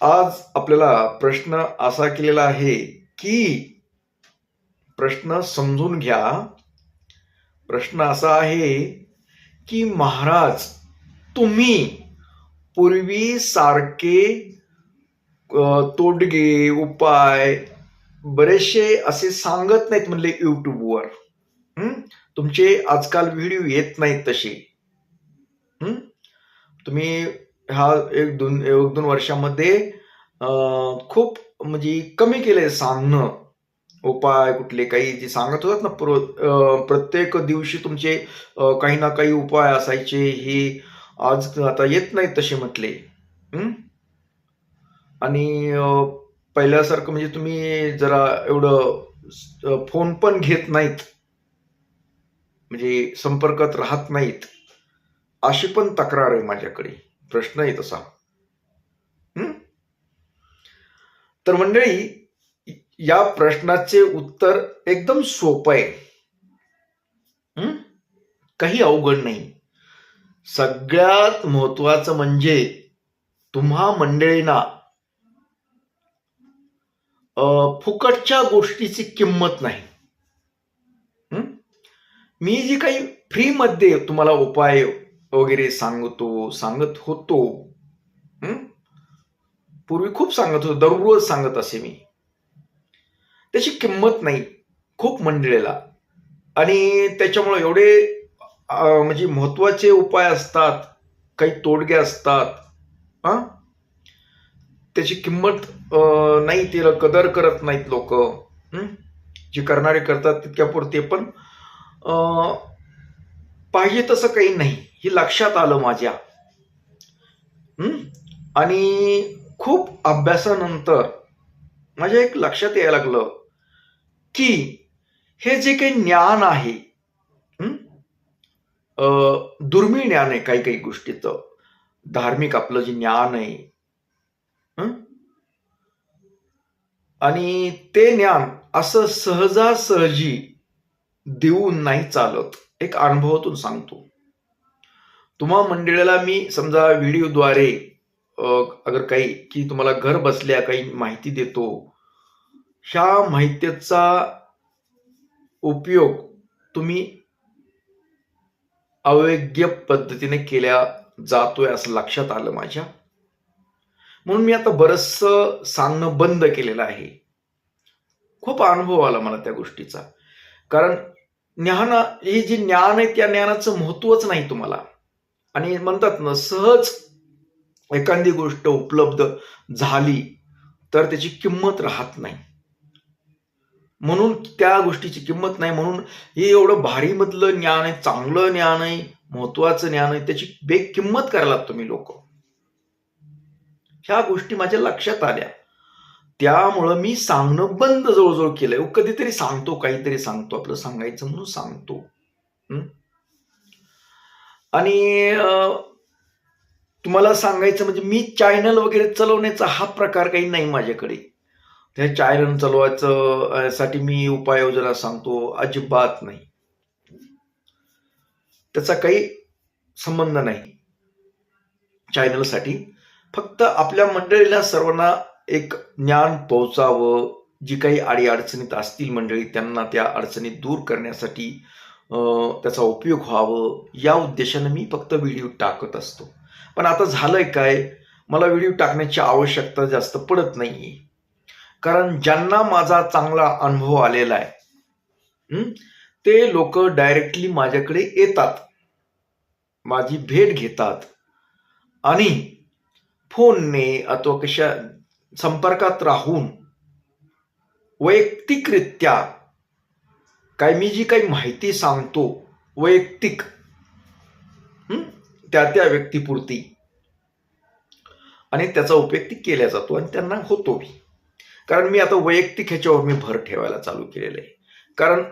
आज आपल्याला प्रश्न असा केलेला आहे की प्रश्न समजून घ्या. प्रश्न असा आहे की महाराज तुम्ही पूर्वी सारखे तोडगे उपाय बरेचसे असे सांगत नाहीत म्हणले युट्यूबवर. तुमचे आजकाल व्हिडिओ येत नाहीत तसे. तुम्ही हा एक दोन एक दोन वर्षामध्ये खूप म्हणजे कमी केले सांगणं. उपाय कुठले काही जे सांगत होतात ना प्रो प्रत्येक दिवशी तुमचे काही ना काही उपाय असायचे हे आज आता येत नाहीत तसे म्हटले. आणि पहिल्यासारखं म्हणजे तुम्ही जरा एवढं फोन पण घेत नाहीत. म्हणजे संपर्कात राहत नाहीत. अशी पण तक्रार आहे माझ्याकडे. प्रश्न आहे तसा. तर मंडळी या प्रश्नाचे उत्तर एकदम सोपं आहे. काही अवघड नाही. सगळ्यात महत्वाचं म्हणजे तुम्हा मंडळींना फुकटच्या गोष्टीची किंमत नाही. मी जी काही फ्रीमध्ये तुम्हाला उपाय वगैरे सांगतो सांगत होतो. पूर्वी खूप सांगत होतो दररोज सांगत असे मी. त्याची किंमत नाही खूप मंडळीला. आणि त्याच्यामुळे एवढे म्हणजे महत्त्वाचे उपाय असतात काही तोडगे असतात हा? त्याची किंमत नाही तिला कदर करत नाहीत लोक जे करणारे करतात तितक्यापुरते पण अं, पाहिजे तसं काही नाही. हे लक्षात आलं माझ्या. आणि खूप अभ्यासानंतर माझ्या एक लक्षात यायला लागलं की हे जे काही ज्ञान आहे अं, दुर्मिळ ज्ञान आहे काही काही गोष्टीचं. धार्मिक आपलं जे ज्ञान आहे आणि ते ज्ञान असं सहजासहजी देऊन नाही चालत. एक अनुभवातून सांगतो. तुम्हा मंडळीला मी समजा व्हिडिओद्वारे अगर काही की तुम्हाला घर बसल्या काही माहिती देतो ह्या माहितीचा उपयोग तुम्ही अवैज्ञ पद्धतीने केल्या जातोय असं लक्षात आलं माझ्या. म्हणून मी आता बरचसं सांगणं बंद केलेलं आहे. खूप अनुभव आला मला त्या गोष्टीचा. कारण ज्ञान हे जे ज्ञान आहे त्या ज्ञानाचं महत्वच नाही तुम्हाला. आणि म्हणतात ना सहज एखादी गोष्ट उपलब्ध झाली तर त्याची किंमत राहत नाही. म्हणून त्या गोष्टीची किंमत नाही म्हणून हे एवढं भारी मधलं ज्ञान आहे चांगलं ज्ञान आहे महत्वाचं ज्ञान आहे त्याची बेग किंमत करायला तुम्ही लोक. ह्या गोष्टी माझ्या लक्षात आल्या. त्यामुळं मी सांगणं बंद जवळजवळ केलंय. हो, कधीतरी सांगतो काहीतरी सांगतो आपलं सांगायचं म्हणून सांगतो. हम्म आणि तुम्हाला सांगायचं म्हणजे मी चॅनल वगैरे चालवण्याचा हा प्रकार काही नाही माझ्याकडे. त्या चॅनल चालवायचं साठी मी उपाययोजना सांगतो अजिबात नाही. त्याचा काही संबंध नाही. चॅनलसाठी फक्त आपल्या मंडळीला सर्वांना एक ज्ञान पोहोचावं जी काही अडी अडचणीत असतील मंडळी त्यांना त्या अडचणी दूर करण्यासाठी त्याचा उपयोग व्हावं या उद्देशाने मी फक्त व्हिडिओ टाकत असतो. पण आता झालंय काय? मला व्हिडिओ टाकण्याची आवश्यकता जास्त पडत नाहीये. कारण ज्यांना माझा चांगला अनुभव आलेला आहे ते लोक डायरेक्टली माझ्याकडे येतात. माझी भेट घेतात. आणि फोनने अथवा कशा संपर्कात राहून वैयक्तिकरित्या काय मी जी काही माहिती सांगतो वैयक्तिक त्या त्या व्यक्तीपुरती. आणि त्याचा उपयोग ती केला जातो आणि त्यांना होतो कारण मी आता वैयक्तिक ह्याच्यावर मी भर ठेवायला चालू केलेलं आहे. कारण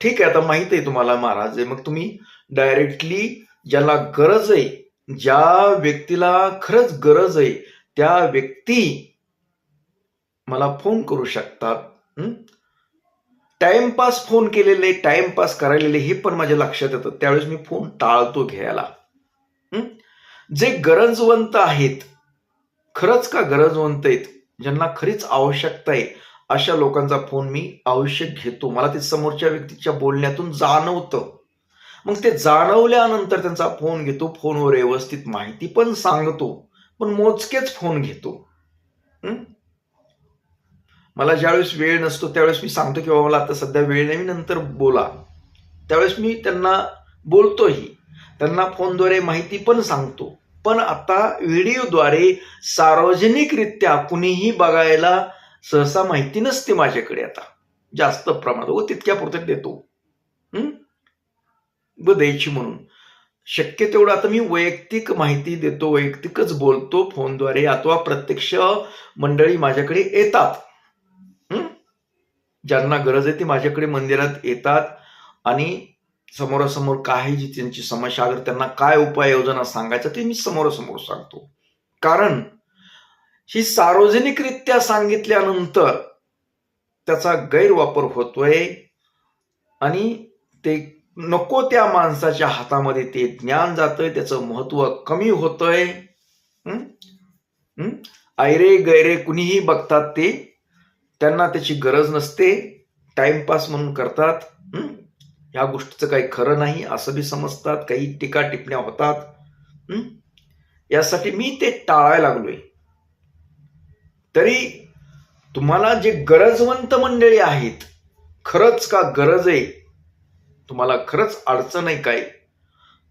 ठीक आहे आता माहीत आहे तुम्हाला महाराज आहे मग तुम्ही डायरेक्टली ज्याला गरज आहे ज्या व्यक्तीला खरंच गरज आहे त्या व्यक्ती मला फोन करू शकतात टाइमपास फोन केलेले टाइमपास करायलेले हे पण माझ्या लक्षात येतं. त्यावेळेस मी फोन टाळतो घ्यायला. जे गरजवंत आहेत खरंच का गरजवंत आहेत ज्यांना खरीच आवश्यकता आहे अशा लोकांचा फोन मी आवश्यक घेतो. मला ते समोरच्या व्यक्तीच्या बोलण्यातून जाणवतं. मग ते जाणवल्यानंतर त्यांचा फोन घेतो फोनवर व्यवस्थित माहिती पण सांगतो पण मोजकेच फोन घेतो. मला ज्यावेळेस वेळ नसतो त्यावेळेस मी सांगतो की बाबा मला आता सध्या वेळ नाही मी नंतर बोला. त्यावेळेस मी त्यांना बोलतोही. त्यांना फोनद्वारे माहिती पण सांगतो. पण आता व्हिडिओद्वारे सार्वजनिकरित्या कुणीही बघायला सहसा माहिती नसते माझ्याकडे आता. जास्त प्रमाणात. व तितक्या पुरत देतो. ब द्यायची म्हणून. शक्य तेवढं आता मी वैयक्तिक माहिती देतो वैयक्तिकच बोलतो फोनद्वारे. अथवा प्रत्यक्ष मंडळी माझ्याकडे येतात. ज्यांना गरज आहे ती माझ्याकडे मंदिरात येतात आणि समोरासमोर काय जी त्यांची समस्या अगर त्यांना काय उपाययोजना सांगायच्या ते मी समोरासमोर सांगतो. कारण ही सार्वजनिकरित्या सांगितल्यानंतर त्याचा गैरवापर होतोय आणि ते नको त्या माणसाच्या हातामध्ये ते ज्ञान जातंय त्याचं महत्त्व कमी होतंय. ऐरे गैरे कुणीही बघतात ते त्यांना त्याची गरज नसते. टाइमपास म्हणून करतात. ह्या गोष्टीचं काही खरं नाही असं बी समजतात. काही टीका टिपण्या होतात. यासाठी मी ते टाळायला लागलोय. तरी तुम्हाला जे गरजवंत मंडळी आहेत खरंच का गरज आहे? तुम्हाला खरंच अडचण आहे काय?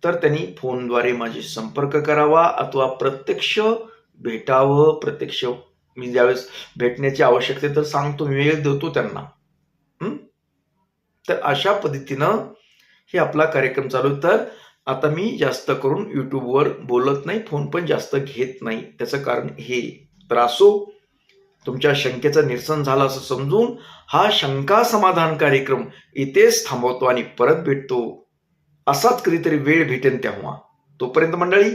तर त्यांनी फोनद्वारे माझी संपर्क करावा अथवा प्रत्यक्ष भेटावं प्रत्यक्ष मी ज्यावेळेस भेटण्याची आवश्यकते तर सांगतो मी वेळ देतो त्यांना. तर अशा पद्धतीनं हे आपला कार्यक्रम चालू तर आता मी जास्त करून युट्यूबवर बोलत नाही फोन पण जास्त घेत नाही. त्याचं कारण हे तर असो हो. तुमच्या शंकेचं निरसन झालं असं समजून हा शंका समाधान कार्यक्रम इथेच थांबवतो आणि परत भेटतो. असाच कधीतरी वेळ भेटेन तेव्हा. तोपर्यंत मंडळी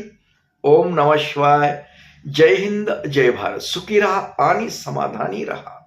ओम नमः शिवाय. जय हिंद जय भारत. सुखी राहा आणि समाधानी राहा.